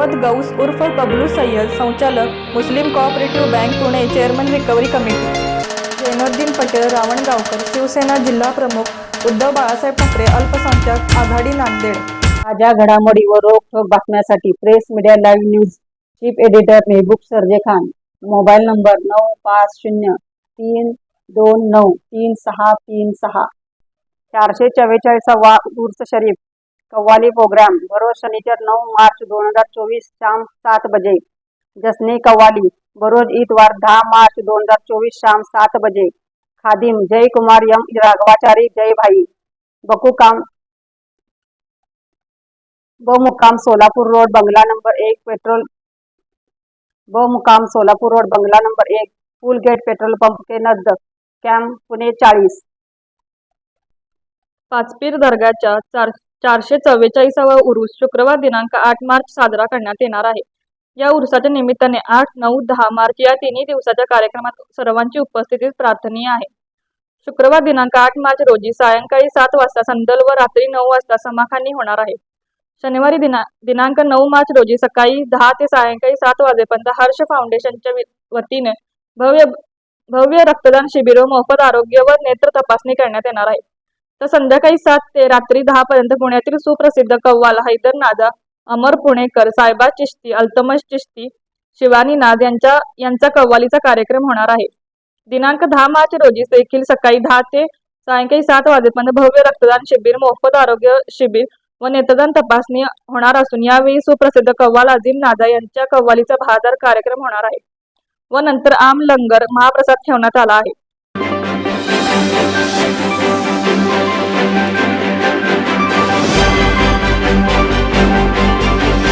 Gauss उर्फ बबलू सय्यद संचालक Muslim cooperative bank Pune chairman recovery committee. Zainuddin Patel Ravangaonkar Shivsena जिल्हा प्रमुख उद्धव बाळासाहेब ठाकरे अल्पसंख्याक आघाडी नांदेड. माझ्या घडामोडी व रोखठोक बातम्यासाठी press media live news chief editor Mehboob Sarje Khan. Mobile number नऊ पाच शून्य तीन दोन नऊ तीन सहा तीन सहा. चारशे चव्वेचाळीसावा उर्स शरीफ. कव्वाली प्रोग्राम. बरोज शनिचर नऊ मार्च दोन हजार चोवीस शाम सात बजे. जसनी कव्वाली. बरोज इतवार दहा मार्च दोन हजार चोवीस शाम सात बजे. खादिम. जय कुमार यम. राघवाचारी. जय भाई. बकुकाम. ब सोलापूर रोड बंगला नंबर एक पेट्रोल. ब सोलापूर रोड बंगला नंबर एक पूल गेट पेट्रोल पंप के नजदीक कॅम्प पुणे चाळीस. पाचपीर दर्गाच्या चार चारशे चव्वेचाळीसावा उरुस शुक्रवार दिनांक आठ मार्च साजरा करण्यात येणार आहे. या उरुसाच्या निमित्ताने आठ नऊ दहा मार्च या तिन्ही दिवसाच्या कार्यक्रमात सर्वांची उपस्थिती प्रार्थनीय आहे. शुक्रवार दिनांक आठ मार्च रोजी सायंकाळी सात वाजता संदल व रात्री नऊ वाजता समाखानी होणार आहे. शनिवारी दिना दिनांक नऊ मार्च रोजी सकाळी दहा ते सायंकाळी सात वाजेपर्यंत हर्ष फाउंडेशनच्या वतीने भव्य भव्य रक्तदान शिबिर मोफत आरोग्य व नेत्र तपासणी करण्यात येणार आहे. तर संध्याकाळी सात ते रात्री दहा पर्यंत पुण्यातील सुप्रसिद्ध कव्वाल हैदर नादा अमर पुणेकर सायबा चिश्ती अल्तमश चिश्ती शिवानी नाद यांच्या यांचा कव्वालीचा कार्यक्रम होणार आहे. दिनांक दहा मार्च रोजी देखील सकाळी दहा ते सायंकाळी सात वाजेपर्यंत भव्य रक्तदान शिबिर मोफत आरोग्य शिबिर व नेत्रदान तपासणी होणार असून यावेळी सुप्रसिद्ध कव्वाल अजिम नादा यांच्या कव्वालीचा बहादार कार्यक्रम होणार आहे व नंतर आम लंगर महाप्रसाद ठेवण्यात आला आहे.